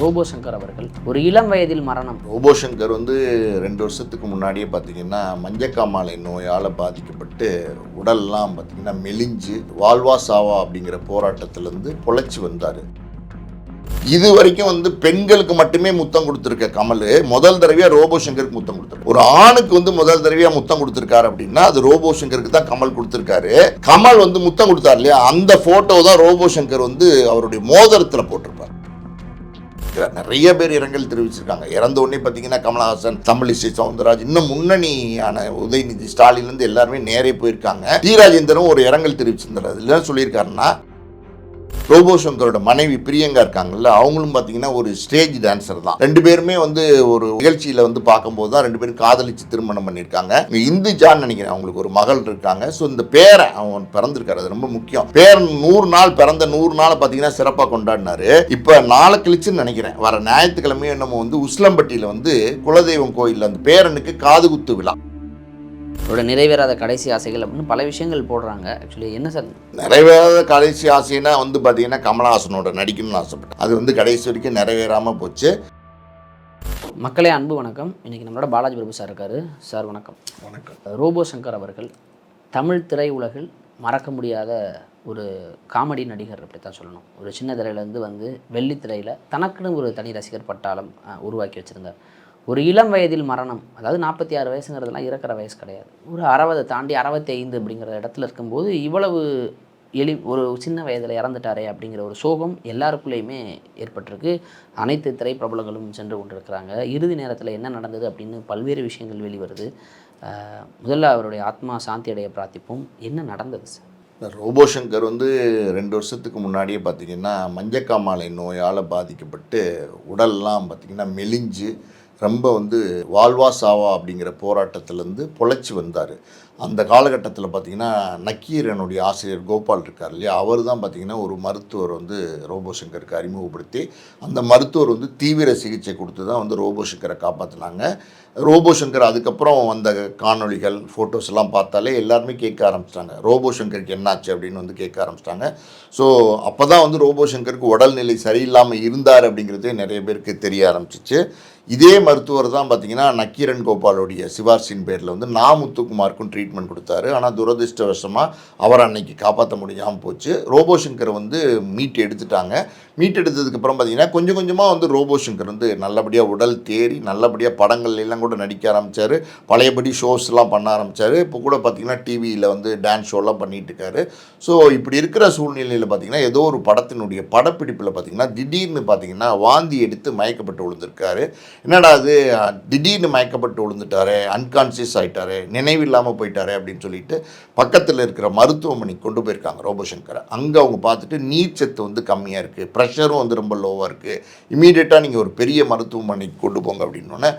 Robot Shankar அவர்கள் ஒரு இளம் வயதில் மரணம். ரோபோ சங்கர் வந்து ரெண்டு வருஷத்துக்கு முன்னாடியே பார்த்தீங்கன்னா மஞ்சக்காமாலை நோயால் பாதிக்கப்பட்டு உடல்லாம் பார்த்தீங்கன்னா மெலிஞ்சு வாழ்வா சாவா அப்படிங்கிற போராட்டத்திலேருந்து பொழைச்சி வந்தார். இது வரைக்கும் வந்து பெண்களுக்கு மட்டுமே முத்தம் கொடுத்துருக்க கமல். முதல் தடவையாக ரோபோ சங்கருக்கு முத்தம் கொடுத்துருக்கு ஒரு ஆணுக்கு வந்து முதல் தடவையாக முத்தம் கொடுத்துருக்காரு அப்படின்னா அது ரோபோ சங்கருக்கு தான் கமல் கொடுத்துருக்காரு. கமல் வந்து முத்தம் கொடுத்தாரு இல்லையா? அந்த ஃபோட்டோ தான் ரோபோ சங்கர் வந்து அவருடைய மோதிரத்தில் போட்டிருப்பார். நிறைய பேர் இரங்கல் தெரிவிச்சிருக்காங்க. இறந்த உடனே பார்த்தீங்கன்னா கமலஹாசன் தமிழிசை சவுந்தரராஜ் இன்னும் முன்னணியான உதயநிதி ஸ்டாலின்லேருந்து எல்லாருமே நேரே போயிருக்காங்க. டி. ராஜேந்திரன் ஒரு இரங்கல் தெரிவிச்சிருந்தார். அதில் என்ன சொல்லியிருக்காருன்னா ரோபோ சங்கரோட மனைவி பிரியங்கா இருக்காங்கல்ல அவங்களும் பார்த்தீங்கன்னா ஒரு ஸ்டேஜ் டான்சர் தான். ரெண்டு பேருமே வந்து ஒரு நிகழ்ச்சியில் வந்து பார்க்கும்போது தான் ரெண்டு பேரும் காதலிச்சு திருமணம் பண்ணியிருக்காங்க. இந்து இந்துஜான்னு நினைக்கிறேன் அவங்களுக்கு ஒரு மகள் இருக்காங்க. ஸோ இந்த பேரன் அவன் பிறந்திருக்காரு அது ரொம்ப முக்கியம். பேரன் நூறு நாள் பிறந்த நூறு நாளை பார்த்தீங்கன்னா சிறப்பாக கொண்டாடினாரு. இப்போ நாளை கழிச்சுன்னு நினைக்கிறேன் வர ஞாயிற்றுக்கிழமையும் நம்ம வந்து உஸ்லம்பட்டியில் வந்து குலதெய்வம் கோயிலில் அந்த பேரனுக்கு காது குத்து விழா. அவரோட நிறைவேறாத கடைசி ஆசைகள் அப்படின்னு பல விஷயங்கள் போடுறாங்க. ஆக்சுவலி என்ன சார்? நிறைவேறாத கடைசி ஆசைனா வந்து பார்த்தீங்கன்னா கமலஹாசனோட நடிக்கணும்னு ஆசைப்பட்டேன். அது வந்து கடைசி வரைக்கும் நிறைவேறாமல் போச்சு. மக்களே அன்பு வணக்கம். இன்னைக்கு நம்மளோட பாலாஜி பிரபு சார் இருக்காரு. சார் வணக்கம். வணக்கம். ரோபோ சங்கர் அவர்கள் தமிழ் திரையுலகில் மறக்க முடியாத ஒரு காமெடி நடிகர் அப்படி தான் சொல்லணும். ஒரு சின்ன திரையிலேருந்து வந்து வெள்ளித்திரையில் தனக்குன்னு ஒரு தனி ரசிகர் பட்டாளம் உருவாக்கி வச்சுருந்தார். ஒரு இளம் வயதில் மரணம் அதாவது நாற்பத்தி ஆறு வயசுங்கிறதுலாம் இறக்குற வயசு கிடையாது. ஒரு அறுபதை தாண்டி அறுபத்தி ஐந்து அப்படிங்கிற இடத்துல இருக்கும்போது இவ்வளவு எளி ஒரு சின்ன வயதில் இறந்துட்டாரே அப்படிங்கிற ஒரு சோகம் எல்லாருக்குள்ளேயுமே ஏற்பட்டிருக்கு. அனைத்து திரைப்பிரபலங்களும் சென்று கொண்டிருக்கிறாங்க. இறுதி நேரத்தில் என்ன நடந்தது அப்படின்னு பல்வேறு விஷயங்கள் வெளிவருது முதல்ல அவருடைய ஆத்மா சாந்தி அடைய பிரார்த்திப்போம். என்ன நடந்தது சார்? ரோபோ சங்கர் வந்து ரெண்டு வருஷத்துக்கு முன்னாடியே பார்த்திங்கன்னா மஞ்சக்காமாலை நோயால் பாதிக்கப்பட்டு உடல்லாம் பார்த்திங்கன்னா மெலிஞ்சு ரொம்ப வந்து வாழ்வா சாவா அப்படிங்கிற போராட்டத்திலேருந்து பொழைச்சி வந்தார். அந்த காலகட்டத்தில் பார்த்தீங்கன்னா நக்கீரனுடைய ஆசிரியர் கோபால் இருக்கார் இல்லையா? அவர் தான் பார்த்திங்கன்னா ஒரு மருத்துவர் வந்து ரோபோசங்கருக்கு அறிமுகப்படுத்தி அந்த மருத்துவர் வந்து தீவிர சிகிச்சை கொடுத்து தான் வந்து ரோபோசங்கரை காப்பாற்றினாங்க ரோபோசங்கர் அதுக்கப்புறம் வந்த காணொளிகள் ஃபோட்டோஸ் எல்லாம் பார்த்தாலே எல்லாருமே கேட்க ஆரம்பிச்சிட்டாங்க. ரோபோ சங்கருக்கு என்னாச்சு அப்படின்னு வந்து கேட்க ஆரம்பிச்சிட்டாங்க. ஸோ அப்போ தான் வந்து ரோபோசங்கருக்கு உடல்நிலை சரியில்லாமல் இருந்தார் அப்படிங்கிறது நிறைய பேருக்கு தெரிய ஆரம்பிச்சிச்சு. இதே மருத்துவர் தான் பார்த்தீங்கன்னா நக்கீரன் கோபாலுடைய சிவார்சின் பேரில் வந்து நா முத்துக்குமாருக்கும் ட்ரீட்மெண்ட் கொடுத்தாரு. ஆனால் துரதிருஷ்டவசமாக அவர் அன்னைக்கு காப்பாற்ற முடியாமல் போச்சு. ரோபோசங்கரை வந்து மீட் எடுத்துட்டாங்க. மீட்டெடுத்ததுக்கு அப்புறம் பார்த்தீங்கன்னா கொஞ்சம் கொஞ்சமாக வந்து ரோபோ சங்கர் வந்து நல்லபடியாக உடல் தேறி நல்லபடியாக படங்கள் எல்லாம் கூட நடிக்க ஆரம்பித்தார் பழையபடி ஷோஸ்லாம் பண்ண ஆரம்பித்தார் இப்போ கூட பார்த்தீங்கன்னா டிவியில் வந்து டான்ஸ் ஷோலாம் பண்ணிகிட்டு இருக்காரு. ஸோ இப்படி இருக்கிற சூழ்நிலையில் பார்த்தீங்கன்னா ஏதோ ஒரு படத்தினுடைய படப்பிடிப்பில் பார்த்தீங்கன்னா திடீர்னு பார்த்தீங்கன்னா வாந்தி எடுத்து மயக்கப்பட்டு விழுந்திருக்காரு. என்னடா அது திடீர்னு மயக்கப்பட்டு விழுந்துட்டாரு அன்கான்சியஸ் ஆகிட்டாரு நினைவில்லாமல் போயிட்டாரு அப்படின்னு சொல்லிட்டு பக்கத்தில் இருக்கிற மருத்துவமனைக்கு கொண்டு போயிருக்காங்க ரோபோசங்கரை அங்கே அவங்க பார்த்துட்டு நீர்ச்சத்து வந்து கம்மியாக இருக்குது ப்ரெஷரும் வந்து ரொம்ப லோவாக இருக்குது இமீடியட்டாக நீங்கள் ஒரு பெரிய மருத்துவமனைக்கு கொண்டு போங்க அப்படின்னோடனே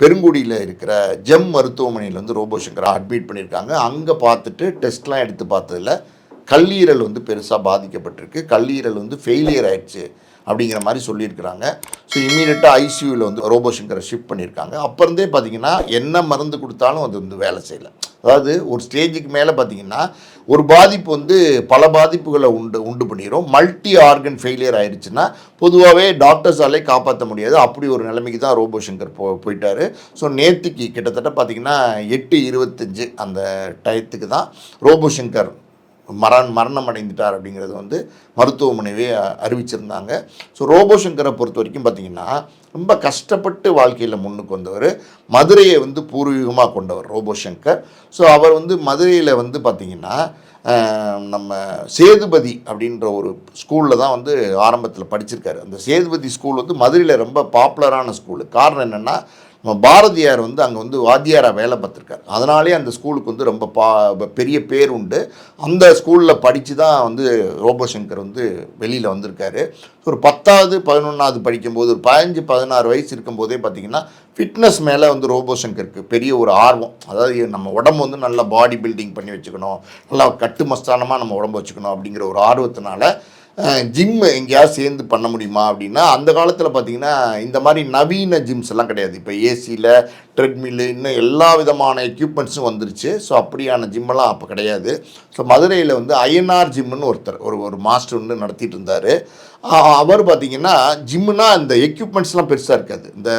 பெருங்குடியில் இருக்கிற ஜெம் மருத்துவமனையில் வந்து ரோபோ சங்கரை அட்மிட் பண்ணியிருக்காங்க. அங்கே பார்த்துட்டு டெஸ்ட்லாம் எடுத்து பார்த்ததில் கல்லீரல் வந்து பெருசாக பாதிக்கப்பட்டிருக்கு. கல்லீரல் வந்து ஃபெயிலியர் ஆயிடுச்சு. அப்படிங்கிற மாதிரி சொல்லியிருக்கிறாங்க. ஸோ இம்மீடியட்டாக ஐசியூவில் வந்து ரோபோ சங்கரை ஷிஃப்ட் பண்ணியிருக்காங்க அப்போருந்தே பார்த்தீங்கன்னா என்ன மருந்து கொடுத்தாலும் அது வந்து வேலை செய்யலை. அதாவது ஒரு ஸ்டேஜுக்கு மேலே பார்த்தீங்கன்னா ஒரு பாதிப்பு வந்து பல பாதிப்புகளை உண்டு உண்டு பண்ணிடும் மல்டி ஆர்கன் ஃபெயிலியர் ஆயிடுச்சுன்னா பொதுவாகவே டாக்டர்ஸாலே காப்பாற்ற முடியாது. அப்படி ஒரு நிலைமைக்கு தான் ரோபோ சங்கர் போ போயிட்டார். ஸோ நேற்றுக்கு கிட்டத்தட்ட பார்த்தீங்கன்னா எட்டு இருபத்தஞ்சு அந்த டயத்துக்கு தான் ரோபோ சங்கர் மரண் மரணம் அடைந்துட்டார் அப்படிங்கிறது வந்து மருத்துவமனைவே அறிவிச்சிருந்தாங்க. ஸோ ரோபோசங்கரை பொறுத்த வரைக்கும் பார்த்தீங்கன்னா ரொம்ப கஷ்டப்பட்டு வாழ்க்கையில் முன்னுக்கு வந்தவர். மதுரையை வந்து பூர்வீகமாக கொண்டவர் ரோபோசங்கர். ஸோ அவர் வந்து மதுரையில் வந்து பார்த்திங்கன்னா நம்ம சேதுபதி அப்படின்ற ஒரு ஸ்கூலில் தான் வந்து ஆரம்பத்தில் படிச்சிருக்காரு. அந்த சேதுபதி ஸ்கூல் வந்து மதுரையில் ரொம்ப பாப்புலரான ஸ்கூலு. காரணம் என்னென்னா நம்ம பாரதியார் வந்து அங்கே வந்து வாத்தியாராக வேலை பார்த்துருக்காரு. அதனாலே அந்த ஸ்கூலுக்கு வந்து ரொம்ப பா பெரிய பேர் உண்டு. அந்த ஸ்கூலில் படித்து தான் வந்து ரோபோ சங்கர் வந்து வெளியில் வந்திருக்காரு. ஒரு பத்தாவது பதினொன்றாவது படிக்கும்போது ஒரு பதினஞ்சு பதினாறு வயசு இருக்கும்போதே பார்த்தீங்கன்னா ஃபிட்னஸ் மேலே வந்து ரோபோசங்கருக்கு பெரிய ஒரு ஆர்வம். அதாவது நம்ம உடம்பு வந்து நல்லா பாடி பில்டிங் பண்ணி வச்சுக்கணும். நல்லா கட்டுமஸ்தானமாக நம்ம உடம்பு வச்சுக்கணும் அப்படிங்கிற ஒரு ஆர்வத்தினால ஜிம் எங்கேயாவது சேர்ந்து பண்ண முடியுமா அப்படின்னா அந்த காலத்தில் பார்த்தீங்கன்னா இந்த மாதிரி நவீன ஜிம்ஸ் எல்லாம் கிடையாது. இப்போ ஏசியில் ட்ரெட்மில்லு இன்னும் எல்லா விதமான எக்யூப்மெண்ட்ஸும் வந்துருச்சு. ஸோ அப்படியான ஜிம்மெல்லாம் அப்போ கிடையாது. ஸோ மதுரையில் வந்து ஐஎன்ஆர் ஜிம்முன்னு ஒருத்தர் ஒரு ஒரு மாஸ்டர் வந்து நடத்திட்டு இருந்தார். அவர் பார்த்தீங்கன்னா ஜிம்முனா இந்த எக்யூப்மெண்ட்ஸ்லாம் பெருசாக இருக்காது. இந்த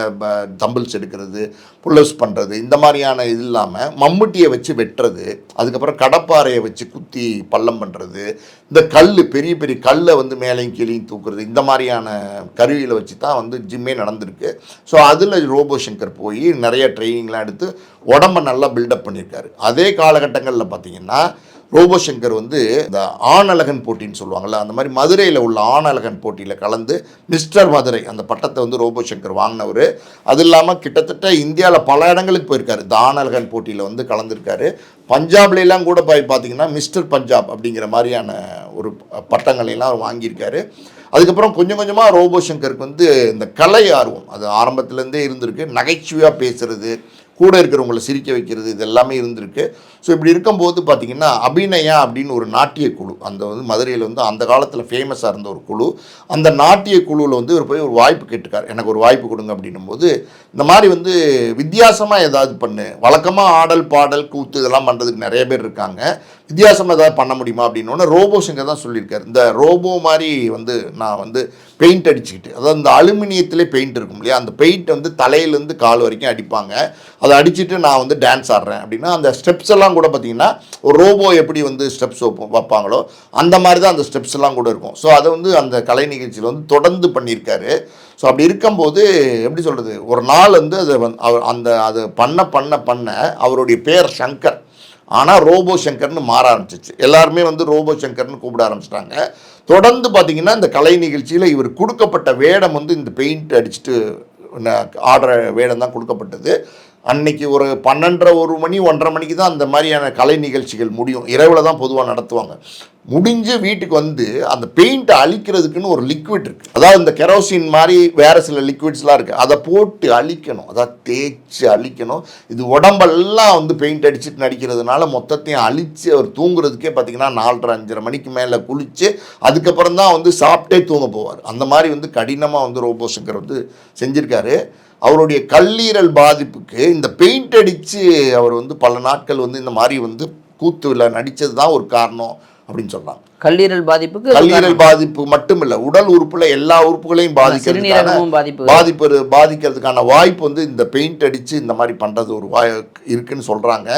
தம்பிள்ஸ் எடுக்கிறது புல்லவுஸ் பண்ணுறது இந்த மாதிரியான இது இல்லாமல் மம்முட்டியை வச்சு வெட்டுறது அதுக்கப்புறம் கடப்பாறையை வச்சு குத்தி பள்ளம் பண்ணுறது இந்த கல் பெரிய பெரிய கல்லை வந்து மேலேயும் கீழையும் தூக்குறது இந்த மாதிரியான கருவியில் வச்சு தான் வந்து ஜிம்மே நடந்திருக்கு. ஸோ அதில் ரோபோ சங்கர் போய் நிறைய ட்ரைனிங்லாம் எடுத்து உடம்ப நல்லா பில்டப் பண்ணியிருக்காரு. அதே காலகட்டங்களில் பார்த்தீங்கன்னா ரோபோ சங்கர் வந்து இந்த ஆணழகன் போட்டின்னு சொல்லுவாங்கள்ல அந்த மாதிரி மதுரையில் உள்ள ஆணழகன் போட்டியில் கலந்து மிஸ்டர் மதுரை அந்த பட்டத்தை வந்து ரோபோசங்கர் வாங்கினவர். அது இல்லாமல் கிட்டத்தட்ட இந்தியாவில் பல இடங்களுக்கு போயிருக்காரு. இந்த ஆணழகன் போட்டியில் வந்து கலந்துருக்காரு. பஞ்சாப்லாம் கூட போய் பார்த்தீங்கன்னா மிஸ்டர் பஞ்சாப் அப்படிங்கிற மாதிரியான ஒரு பட்டங்களையெல்லாம் அவர் வாங்கியிருக்காரு. அதுக்கப்புறம் கொஞ்சம் கொஞ்சமாக ரோபோ சங்கருக்கு வந்து இந்த கலை ஆர்வம் அது ஆரம்பத்துலேருந்தே இருந்திருக்கு. நகைச்சுவையாக பேசுறது கூட இருக்கிறவங்கள சிரிக்க வைக்கிறது இது எல்லாமே இருந்திருக்கு. ஸோ இப்படி இருக்கும்போது பார்த்திங்கன்னா அபிநயா அப்படின்னு ஒரு நாட்டிய குழு அந்த வந்து மதுரையில் வந்து அந்த காலத்தில் ஃபேமஸாக இருந்த ஒரு குழு அந்த நாட்டிய குழுவில் வந்து ஒரு போய் ஒரு வாய்ப்பு கேட்டுக்கார். எனக்கு ஒரு வாய்ப்பு கொடுங்க அப்படின்னும் போது இந்த மாதிரி வந்து வித்தியாசமாக ஏதாவது பண்ணு வழக்கமாக ஆடல் பாடல் கூத்து இதெல்லாம் பண்ணுறதுக்கு நிறைய பேர் இருக்காங்க. வித்தியாசமாக ஏதாவது பண்ண முடியுமா அப்படின்னு ரோபோ சிங்கர் தான் சொல்லியிருக்காரு. இந்த ரோபோ மாதிரி வந்து நான் வந்து பெயிண்ட் அடிச்சுக்கிட்டு அதாவது இந்த அலுமினியத்திலே பெயிண்ட் இருக்கும் இல்லையா? அந்த பெயிண்ட் வந்து தலையிலேருந்து கால் வரைக்கும் அடிப்பாங்க. அதை அடிச்சுட்டு நான் வந்து டான்ஸ் ஆடுறேன் அப்படின்னா அந்த ஸ்டெப்ஸ் எல்லாம் கூட பார்த்தீங்கன்னா ஒரு ரோபோ எப்படி வந்து ஸ்டெப்ஸ் வைப்பாங்களோ அந்த மாதிரி தான் அந்த ஸ்டெப்ஸ் எல்லாம் கூட இருக்கும். ஸோ அதை வந்து அந்த கலை நிகழ்ச்சியில் வந்து தொடர்ந்து பண்ணியிருக்காரு. ஸோ அப்படி இருக்கும்போது எப்படி சொல்கிறது ஒரு நாள் வந்து அதை அவர் அந்த அது பண்ண பண்ண பண்ண அவருடைய பேர் சங்கர். ஆனால் ரோபோ சங்கர்னு மாற ஆரம்பிச்சிச்சு. எல்லாருமே வந்து ரோபோ சங்கர்னு கூப்பிட ஆரம்பிச்சிட்டாங்க. தொடர்ந்து பார்த்தீங்கன்னா இந்த கலை நிகழ்ச்சியில் இவர் கொடுக்கப்பட்ட வேடம் வந்து இந்த பெயிண்ட் அடிச்சுட்டு ஆடுற வேடம் தான் கொடுக்கப்பட்டது. அன்னைக்கு ஒரு பன்னெண்டரை ஒரு மணி ஒன்றரை மணிக்கு தான் அந்த மாதிரியான கலை நிகழ்ச்சிகள் முடியும். இரவில் தான் பொதுவாக நடத்துவாங்க. முடிஞ்சு வீட்டுக்கு வந்து அந்த பெயிண்ட்டை அழிக்கிறதுக்குன்னு ஒரு லிக்விட் இருக்குது அதாவது இந்த கெரோசின் மாதிரி வேறு சில லிக்விட்ஸ்லாம் இருக்குது அதை போட்டு அழிக்கணும். அதாவது தேய்ச்சி அழிக்கணும். இது உடம்பெல்லாம் வந்து பெயிண்ட் அடிச்சுட்டு நடிக்கிறதுனால மொத்தத்தையும் அழித்து அவர் தூங்குறதுக்கே பார்த்தீங்கன்னா நாலரை அஞ்சரை மணிக்கு மேலே குளித்து அதுக்கப்புறம் தான் வந்து சாப்பிட்டே தூங்க போவார். அந்த மாதிரி வந்து கடினமாக வந்து ரோபோ சங்கர் வந்து செஞ்சுருக்காரு. அவருடைய கல்லீரல் பாதிப்புக்கு இந்த பெயிண்ட் அடித்து அவர் வந்து பல நாட்கள் வந்து இந்த மாதிரி வந்து கூத்துல நடித்தது தான் ஒரு காரணம் அப்படின்னு சொல்றாங்க. கல்லீரல் பாதிப்புக்கு கல்லீரல் பாதிப்பு மட்டும் இல்ல உடல் உறுப்புல எல்லா உறுப்புகளையும் பாதிக்கிறதுக்கான சிறுநீரகமும் பாதிப்பு. பாதிக்கிறதுக்கான வாய்ப்பு வந்து இந்த பெயிண்ட் அடிச்சு இந்த மாதிரி பண்றது ஒரு வாய் இருக்குன்னு சொல்றாங்க.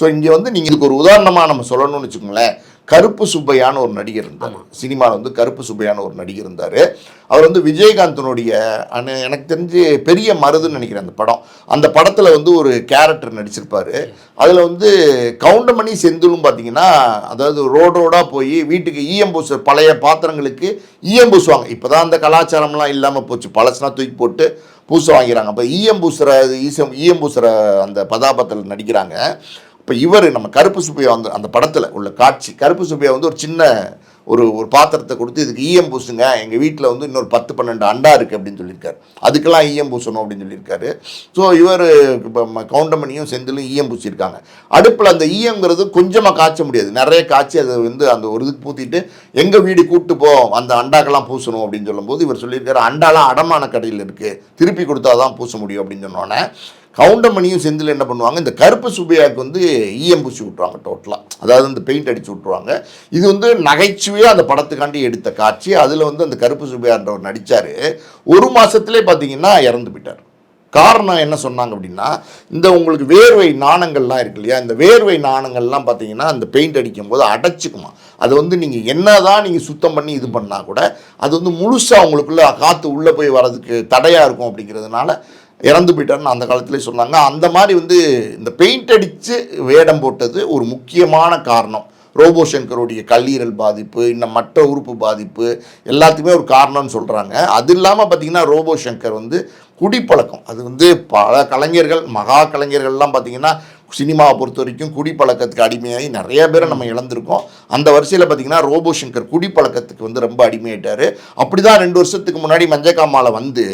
ஸோ இங்க வந்து நீங்க இதுக்கு ஒரு உதாரணமா நம்ம சொல்லணும்னு வச்சுக்கோங்களேன். கருப்பு சுப்பையான்னு ஒரு நடிகர் இருந்தார். சினிமாவில் வந்து கருப்பு சுப்பையான்னு ஒரு நடிகர் இருந்தார். அவர் வந்து விஜயகாந்தனுடைய அன- எனக்கு தெரிஞ்சு பெரிய மருதுன்னு நினைக்கிறேன் அந்த படம். அந்த படத்தில் வந்து ஒரு கேரக்டர் நடிச்சிருப்பாரு. அதில் வந்து கவுண்டமணி செந்திலும் பார்த்தீங்கன்னா அதாவது ரோடு ரோடாக போய் வீட்டுக்கு ஈயம் பூச பழைய பாத்திரங்களுக்கு ஈயம் பூசுவாங்க. இப்போ தான் அந்த கலாச்சாரம்லாம் இல்லாமல் போச்சு. பழசுனா தூக்கி போட்டு பூச வாங்கிறாங்க. அப்போ ஈயம் பூசுகிற ஈசம் ஈயம் பூசுகிற அந்த பதாபத்தில் நடிக்கிறாங்க. இப்போ இவர் நம்ம கருப்பு சுப்பையா வந்து அந்த படத்தில் உள்ள காட்சி கருப்பு சுப்பையா வந்து ஒரு சின்ன ஒரு ஒரு பாத்திரத்தை கொடுத்து இதுக்கு ஈயம் பூசுங்க எங்கள் வீட்டில் வந்து இன்னொரு பத்து பன்னெண்டு அண்டா இருக்குது அப்படின்னு சொல்லியிருக்காரு. அதுக்கெல்லாம் ஈயம் பூசணும் அப்படின்னு சொல்லியிருக்காரு. ஸோ இவர் இப்போ கவுண்டமணியும் செந்திலும் ஈயம் பூசியிருக்காங்க. அடுப்பில் அந்த ஈயங்கிறது கொஞ்சமாக காய்ச்ச முடியாது. நிறைய காய்ச்சி அதை வந்து அந்த ஒரு இதுக்கு பூத்திட்டு எங்கள் வீடு கூட்டு போ அந்த அண்டாக்கெல்லாம் பூசணும் அப்படின்னு சொல்லும்போது இவர் சொல்லியிருக்காரு அண்டாலாம் அடமான கடையில் இருக்குது திருப்பி கொடுத்தா தான் பூச முடியும் அப்படின்னு சொன்னோன்னே கவுண்டமணியும் செந்தில் என்ன பண்ணுவாங்க இந்த கருப்பு சுபையாக்கு வந்து ஈயம் பூசி விட்ருவாங்க டோட்டலாக அதாவது இந்த பெயிண்ட் அடிச்சு விட்ருவாங்க இது வந்து நகைச்சுவையாக அந்த படத்துக்காண்டி எடுத்த காட்சி. அதில் வந்து அந்த கருப்பு சுபையான்றவர் நடித்தார் ஒரு மாதத்துலேயே பார்த்தீங்கன்னா இறந்து போயிட்டார். காரணம் என்ன சொன்னாங்க அப்படின்னா இந்த உங்களுக்கு வேர்வை நாணங்கள்லாம் இருக்கு இல்லையா இந்த வேர்வை நாணங்கள்லாம் பார்த்தீங்கன்னா அந்த பெயிண்ட் அடிக்கும்போது அடைச்சிக்குமா. அது வந்து நீங்கள் என்னதான் நீங்கள் சுத்தம் பண்ணி இது பண்ணால் கூட அது வந்து முழுசாக உங்களுக்குள்ள காற்று உள்ளே போய் வர்றதுக்கு தடையாக இருக்கும் அப்படிங்கிறதுனால இறந்து போயிட்டாருன்னு அந்த காலத்திலே சொன்னாங்க. அந்த மாதிரி வந்து இந்த பெயிண்ட் அடித்து வேடம் போட்டது ஒரு முக்கியமான காரணம். ரோபோ சங்கருடைய கல்லீரல் பாதிப்பு இன்னும் மற்ற உறுப்பு பாதிப்பு எல்லாத்துக்குமே ஒரு காரணம்னு சொல்கிறாங்க அது இல்லாமல் பார்த்தீங்கன்னா ரோபோ சங்கர் வந்து குடிப்பழக்கம். அது வந்து பல கலைஞர்கள் மகா கலைஞர்கள்லாம் பார்த்தீங்கன்னா சினிமாவை பொறுத்த வரைக்கும் குடிப்பழக்கத்துக்கு அடிமையாகி நிறைய பேரை நம்ம இழந்திருக்கோம். அந்த வரிசையில் பார்த்தீங்கன்னா ரோபோ சங்கர் குடிப்பழக்கத்துக்கு வந்து ரொம்ப அடிமையாயிட்டாரு. அப்படி தான் ரெண்டு வருஷத்துக்கு முன்னாடி மஞ்சக்காமாலை வந்து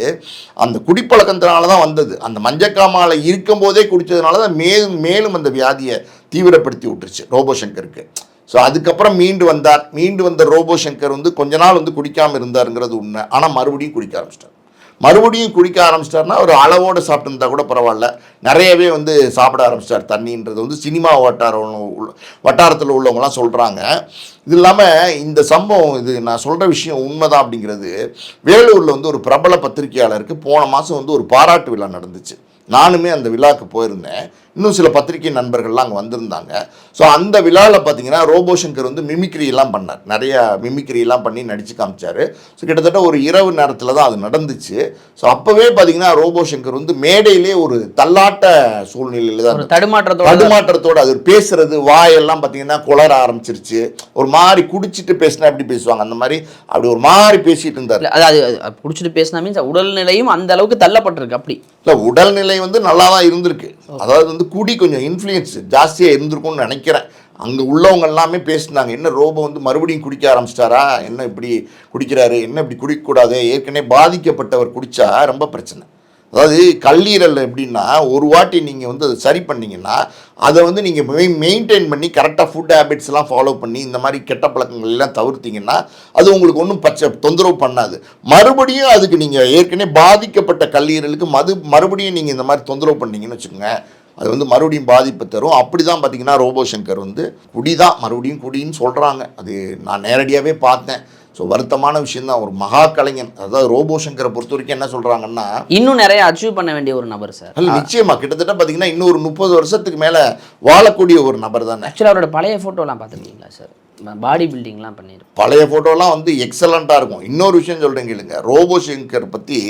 அந்த குடிப்பழக்கத்தினால தான் வந்தது. அந்த மஞ்சக்காமாலை இருக்கும்போதே குடித்ததுனால தான் மேலும் மேலும் அந்த வியாதியை தீவிரப்படுத்தி விட்டுருச்சு ரோபோ சங்கருக்கு ஸோ அதுக்கப்புறம் மீண்டு வந்தார். மீண்டு வந்த ரோபோ சங்கர் வந்து கொஞ்ச நாள் வந்து குடிக்காமல் இருந்தாருங்கிறது உண்மை. ஆனால் மறுபடியும் குடிக்க ஆரம்பிச்சிட்டார். மறுபடியும் குடிக்க ஆரம்பிச்சிட்டார்னா ஒரு அளவோடு சாப்பிட்டுருந்தா கூட பரவாயில்ல. நிறையவே வந்து சாப்பிட ஆரம்பிச்சிட்டார். தண்ணின்றது வந்து சினிமா வட்டாரம் உள்ள- வட்டாரத்தில் உள்ளவங்களாம் சொல்கிறாங்க இது இல்லாமல் இந்த சம்பவம் இது நான் சொல்கிற விஷயம் உண்மைதான் அப்படிங்கிறது வேலூரில் வந்து ஒரு பிரபல பத்திரிகையாளருக்கு போன மாதம் வந்து ஒரு பாராட்டு விழா நடந்துச்சு. நானுமே அந்த விழாவுக்கு போயிருந்தேன். இன்னும் சில பத்திரிகை நண்பர்கள்லாம் அங்கே வந்திருந்தாங்க. ஸோ அந்த விழாவில் பார்த்தீங்கன்னா ரோபோ சங்கர் வந்து மிமிக்ரி எல்லாம் பண்ணார். நிறைய மிமிக்ரி எல்லாம் பண்ணி நடிச்சு காமிச்சாரு. ஸோ கிட்டத்தட்ட ஒரு இரவு நேரத்தில் தான் அது நடந்துச்சு. ஸோ அப்போவே பார்த்தீங்கன்னா ரோபோ சங்கர் வந்து மேடையிலே ஒரு தள்ளாட்ட சூழ்நிலையில் தான் தடுமாற்றத்தோட தடுமாற்றத்தோட அது பேசுறது வாயெல்லாம் பார்த்தீங்கன்னா குளர ஆரம்பிச்சிருச்சு. ஒரு மாதிரி குடிச்சிட்டு பேசினா எப்படி பேசுவாங்க? அந்த மாதிரி அப்படி ஒரு மாதிரி பேசிட்டு இருந்தார். அது குடிச்சிட்டு பேசினா மீன்ஸ் உடல்நிலையும் அந்த அளவுக்கு தள்ளப்பட்டிருக்கு அப்படி. இல்லை உடல்நிலை வந்து நல்லா தான் இருந்திருக்கு அதாவது வந்து கூடி கொஞ்சம் இன்ஃப்ளூயன்ஸ் ஜாஸ்தியாக இருந்திருக்கும்னு நினைக்கிறேன். அங்கே உள்ளவங்க எல்லாமே பேசினாங்க. என்ன ரோபோ வந்து மறுபடியும் குடிக்க ஆரம்பிச்சிட்டாரா? என்ன இப்படி குடிக்கிறாரு? என்ன இப்படி குடிக்கக்கூடாது? ஏற்கனவே பாதிக்கப்பட்டவர் குடித்தா ரொம்ப பிரச்சனை. அதாவது கல்லீரல் எப்படின்னா ஒரு வாட்டி நீங்கள் வந்து அதை சரி பண்ணிங்கன்னா அதை வந்து நீங்கள் மெயின்டைன் பண்ணி கரெக்டாக ஃபுட் ஹேபிட்ஸ்லாம் ஃபாலோ பண்ணி இந்த மாதிரி கெட்ட பழக்கங்கள் எல்லாம் தவிர்த்திங்கன்னா அது உங்களுக்கு ஒன்றும் பச்சை தொந்தரவு பண்ணாது. மறுபடியும் அதுக்கு நீங்கள் ஏற்கனவே பாதிக்கப்பட்ட கல்லீரலுக்கு மது மறுபடியும் நீங்கள் இந்த மாதிரி தொந்தரவு பண்ணிங்கன்னு வச்சுக்கோங்க அது வந்து மறுபடியும் பாதிப்பு தரும். அப்படி தான் பார்த்தீங்கன்னா ரோபோ சங்கர் வந்து குடி தான் மறுபடியும் குடின்னு சொல்கிறாங்க அது நான் நேரடியாகவே பார்த்தேன். ஸோ வருத்தமான விஷயம்தான். ஒரு மகா கலைஞன். அதாவது ரோபோ சங்கரை பொறுத்த வரைக்கும் என்ன சொல்கிறாங்கன்னா இன்னும் நிறைய அச்சீவ் பண்ண வேண்டிய ஒரு நபர் சார். அல்ல நிச்சயமா. கிட்டத்தட்ட பார்த்தீங்கன்னா இன்னொரு முப்பது வருஷத்துக்கு மேலே வாழக்கூடிய ஒரு நபர் தானே. ஆக்சுவலாக அவரோட பழைய ஃபோட்டோலாம் பார்த்துருக்கீங்களா சார்? பாடி பில்டிங்லாம் பண்ணியிருக்கோம் பழைய ஃபோட்டோலாம் வந்து எக்ஸலண்ட்டாக இருக்கும். இன்னொரு விஷயம் சொல்கிறேன் கேளுங்க. ரோபோ சங்கர் பற்றி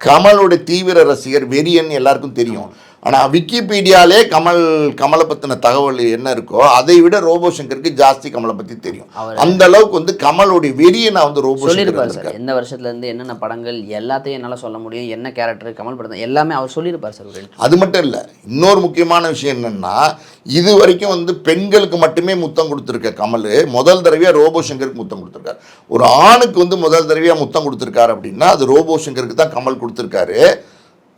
கமலோட தீவிர ரசிகர் வெறியன் எல்லாருக்கும் தெரியும். ஆனால் விக்கிபீடியாலே கமல் கமலை பற்றின தகவல் என்ன இருக்கோ அதை விட ரோபோ சங்கருக்கு ஜாஸ்தி கமலை பற்றி தெரியும். அந்த அளவுக்கு வந்து கமலோடைய வெறியனை வந்து ரோபோ சொல்லியிருப்பார் சார். எந்த வருஷத்துல இருந்து என்னென்ன படங்கள் எல்லாத்தையும் என்னால் சொல்ல முடியும். என்ன கேரக்டர் கமல் படம் எல்லாமே அவர் சொல்லியிருப்பார் சார். அது மட்டும் இல்லை இன்னொரு முக்கியமான விஷயம் என்னன்னா இது வரைக்கும் வந்து பெண்களுக்கு மட்டுமே முத்தம் கொடுத்துருக்க கமல் முதல் தடவையாக ரோபோ சங்கருக்கு முத்தம் கொடுத்துருக்காரு. ஒரு ஆணுக்கு வந்து முதல் தடவையாக முத்தம் கொடுத்துருக்காரு அப்படின்னா அது ரோபோ சங்கருக்கு தான் கமல் கொடுத்துருக்காரு.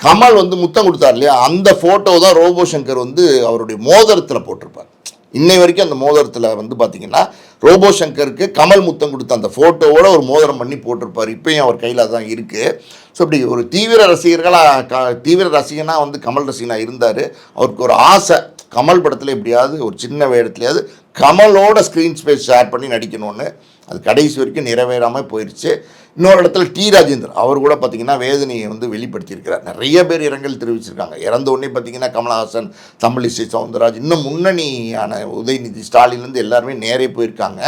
கமல் வந்து முத்தம் கொடுத்தார் இல்லையா? அந்த ஃபோட்டோ தான் ரோபோ சங்கர் வந்து அவருடைய மோதிரத்தில் போட்டிருப்பார். இன்னை வரைக்கும் அந்த மோதிரத்தில் வந்து பார்த்தீங்கன்னா ரோபோ சங்கருக்கு கமல் முத்தம் கொடுத்த அந்த ஃபோட்டோவோட ஒரு மோதிரம் பண்ணி போட்டிருப்பார். இப்பயும் அவர் கையில் தான் இருக்குது ஸோ இப்படி ஒரு தீவிர ரசிகர்களாக க தீவிர ரசிகனாக வந்து கமல் ரசிகனாக இருந்தார். அவருக்கு ஒரு ஆசை. கமல் படத்தில் எப்படியாவது ஒரு சின்ன வேடத்துலையாவது கமலோட ஸ்க்ரீன் ஸ்பேஸ் ஷேர் பண்ணி நடிக்கணும்னு அது கடைசி வரைக்கும் நிறைவேறாமல் போயிடுச்சு இன்னொரு இடத்துல டி ராஜேந்தர் அவர் கூட பார்த்தீங்கன்னா வேதனையை வந்து வெளிப்படுத்தியிருக்கிறார். நிறைய பேர் இரங்கல் தெரிவிச்சிருக்காங்க. இறந்த உடனே பார்த்தீங்கன்னா கமலஹாசன் தமிழிசை சவுந்தரராஜ் இன்னும் முன்னணியான உதயநிதி ஸ்டாலின்லேருந்து எல்லாருமே நேரே போயிருக்காங்க.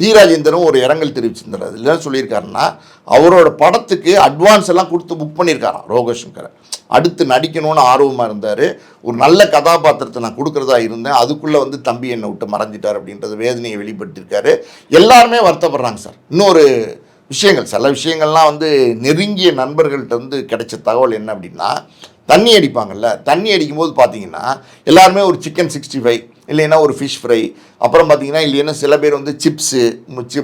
டி ராஜேந்திரன் ஒரு இரங்கல் தெரிவிச்சிருந்தார். அதில் என்ன சொல்லியிருக்காருன்னா அவரோட படத்துக்கு அட்வான்ஸ் எல்லாம் கொடுத்து புக் பண்ணியிருக்காராம் ரோகசங்கரை. அடுத்து நடிக்கணும்னு ஆர்வமாக இருந்தார். ஒரு நல்ல கதாபாத்திரத்தை நான் கொடுக்குறதா இருந்தேன். அதுக்குள்ளே வந்து தம்பி என்னை விட்டு மறைஞ்சிட்டார் அப்படின்றது வேதனையை வெளிப்படுத்தியிருக்காரு. எல்லாருமே வருத்தப்படுறாங்க சார். இன்னொரு விஷயங்கள் சில விஷயங்கள்லாம் வந்து நெருங்கிய நண்பர்கள்ட்ட வந்து கிடைச்ச தகவல் என்ன அப்படின்னா தண்ணி அடிப்பாங்கல்ல தண்ணி அடிக்கும்போது பார்த்தீங்கன்னா எல்லாருமே ஒரு சிக்கன் சிக்ஸ்டி ஃபைவ் இல்லைன்னா ஒரு ஃபிஷ் ஃப்ரை அப்புறம் பார்த்தீங்கன்னா இல்லைன்னா சில பேர் வந்து சிப்ஸு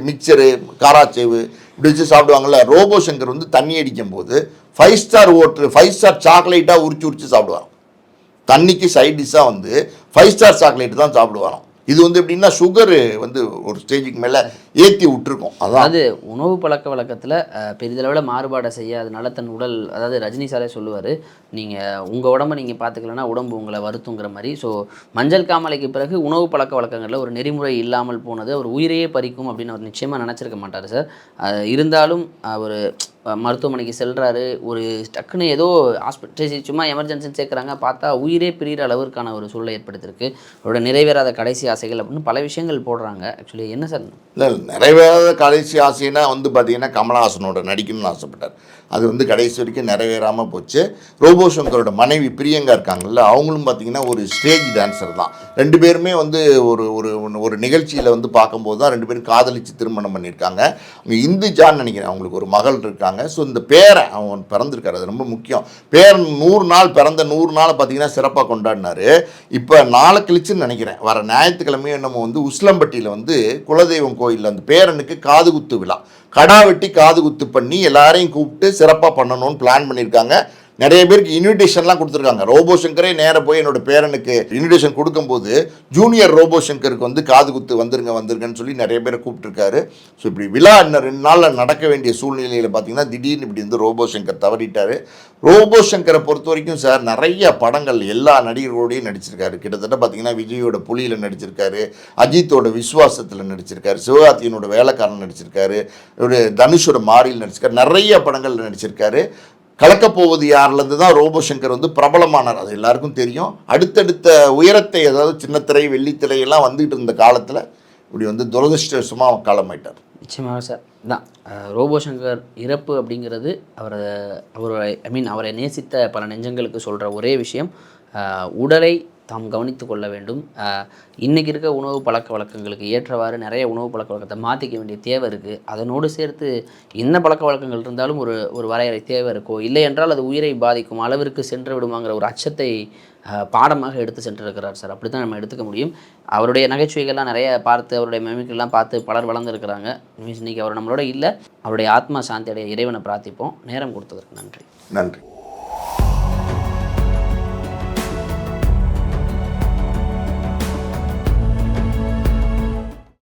மிக்சரு காராச்சேவு இப்படி வச்சு சாப்பிடுவாங்கல்ல. ரோபோ சங்கர் வந்து தண்ணி அடிக்கும் போது ஃபைவ் ஸ்டார் ஓட்டு ஃபைவ் ஸ்டார் சாக்லேட்டாக உரிச்சு உரிச்சு சாப்பிடுவாங்க தண்ணிக்கு சைட் டிஷ்ஷாக வந்து ஃபைவ் ஸ்டார் சாக்லேட் தான் சாப்பிடுவாராம். இது வந்து எப்படின்னா சுகரு வந்து ஒரு ஸ்டேஜுக்கு மேலே ஏற்றி விட்டுருக்கோம். அதாவது உணவு பழக்க வழக்கத்தில் பெரிதளவில் மாறுபாடை செய்யாதனால தன் உடல் அதாவது ரஜினி சாரே சொல்லுவார் நீங்கள் உங்கள் உடம்ப நீங்கள் பார்த்துக்கலன்னா உடம்பு உங்களை வருத்துங்கிற மாதிரி. ஸோ மஞ்சள் காமலைக்கு பிறகு உணவு பழக்க வழக்கங்களில் ஒரு நெறிமுறை இல்லாமல் போனது அவர் உயிரையே பறிக்கும் அப்படின்னு அவர் நிச்சயமாக நினச்சிருக்க மாட்டார் சார். இருந்தாலும் அவர் மருத்துவமனைக்கு செல்கிறாரு ஒரு டக்குன்னு ஏதோ ஹாஸ்பிட்டல் சும்மா எமர்ஜென்சின்னு சேர்க்குறாங்க. பார்த்தா உயிரே பிரிகிற அளவிற்கான ஒரு சூழலை ஏற்படுத்திருக்கு. அவரோட நிறைவேறாத கடைசி ஆசைகள் அப்படின்னு பல விஷயங்கள் போடுறாங்க. ஆக்சுவலி என்ன சார்? இல்லை நிறைவேறாத கடைசி ஆசைன்னா வந்து பார்த்தீங்கன்னா கமலஹாசனோட நடிக்கணும்னு ஆசைப்பட்டார். அது வந்து கடைசி வரைக்கும் நிறைவேறாமல் போச்சு. ரோபோ சங்கரோட மனைவி பிரியங்கா இருக்காங்கல்ல அவங்களும் பார்த்தீங்கன்னா ஒரு ஸ்டேஜ் டான்ஸர் தான். ரெண்டு பேருமே வந்து ஒரு ஒரு ஒரு நிகழ்ச்சியில் வந்து பார்க்கும்போது தான் ரெண்டு பேரும் காதலிச்சு திருமணம் பண்ணியிருக்காங்க. அவங்க இந்து ஜான் நினைக்கிறேன் அவங்களுக்கு ஒரு மகள் இருக்காங்க. ஸோ இந்த பேரன் அவன் பிறந்திருக்காரு அது ரொம்ப முக்கியம். பேரன் நூறு நாள் பிறந்த நூறு நாள் பார்த்தீங்கன்னா சிறப்பாக கொண்டாடினாரு. இப்போ நாளை கழிச்சுன்னு நினைக்கிறேன் வர ஞாயிற்றுக்கிழமையும் நம்ம வந்து உஸ்லம்பட்டியில் வந்து குலதெய்வம் கோயிலில் அந்த பேரனுக்கு காதுகுத்து விழா. கடா வெட்டி காது குத்து பண்ணி எல்லாரையும் கூப்பிட்டு சிறப்பாக பண்ணணும்னு பிளான் பண்ணியிருக்காங்க. நிறைய பேருக்கு இன்விடேஷன்லாம் கொடுத்துருக்காங்க. ரோபோ சங்கரே நேராக போய் என்னோட பேரனுக்கு இன்விடேஷன் கொடுக்கும்போது ஜூனியர் ரோபோ சங்கருக்கு வந்து காது குத்து வந்துருங்க வந்துருங்கன்னு சொல்லி நிறைய பேரை கூப்பிட்டுருக்காரு. ஸோ இப்படி விழா இன்னும் ரெண்டு நாளில் நடக்க வேண்டிய சூழ்நிலையில் பார்த்தீங்கன்னா திடீர்னு இப்படி வந்து ரோபோ சங்கர் தவறிட்டார். ரோபோ சங்கரை பொறுத்த வரைக்கும் சார் நிறைய படங்கள் எல்லா நடிகர்களோடையும் நடிச்சிருக்காரு. கிட்டத்தட்ட பார்த்தீங்கன்னா விஜயோட புலியில் நடிச்சிருக்காரு அஜித்தோட விஸ்வாசத்தில் நடிச்சிருக்காரு சிவகார்த்தியனோட வேலைக்காரன் நடிச்சிருக்காரு இவரு தனுஷோட மாரியில் நடிச்சிருக்காரு நிறைய படங்கள் நடிச்சிருக்காரு. கலக்கப்போவது யார்லேருந்து தான் ரோபோசங்கர் வந்து பிரபலமானார்? அது எல்லாருக்கும் தெரியும். அடுத்தடுத்த உயரத்தை அதாவது சின்னத்திரை வெள்ளித்திரையெல்லாம் வந்துகிட்டு இருந்த காலத்தில் இப்படி வந்து துரதிருஷ்டவசமாக காலமாயிட்டார். நிச்சயமாக சார். தான் ரோபோ சங்கர் இறப்பு அப்படிங்கிறது அவரை அவரை ஐ மீன் அவரை நேசித்த பல நெஞ்சங்களுக்கு சொல்கிற ஒரே விஷயம் உடலை தாம் கவனித்து கொள்ள வேண்டும். இன்றைக்கி இருக்க உணவு பழக்க வழக்கங்களுக்கு ஏற்றவாறு நிறைய உணவு பழக்க வழக்கத்தை மாற்றிக்க வேண்டிய தேவை இருக்குது அதனோடு சேர்த்து என்ன பழக்க வழக்கங்கள் இருந்தாலும் ஒரு ஒரு வரையறை தேவை இருக்கோ இல்லை என்றால் அது உயிரை பாதிக்கும் அளவிற்கு சென்று விடுமாங்கிற ஒரு அச்சத்தை பாடமாக எடுத்து சென்றிருக்கிறார் சார். அப்படி தான் நம்ம எடுத்துக்க முடியும். அவருடைய நகைச்சுவைகள்லாம் நிறைய பார்த்து அவருடைய மெமிக்கெல்லாம் பார்த்து பலர் வளர்ந்துருக்கிறாங்க. இன்னைக்கு அவர் நம்மளோட இல்லை. அவருடைய ஆத்மா சாந்தியுடைய இறைவனை பிரார்த்திப்போம். நேரம் கொடுத்ததற்கு நன்றி. நன்றி.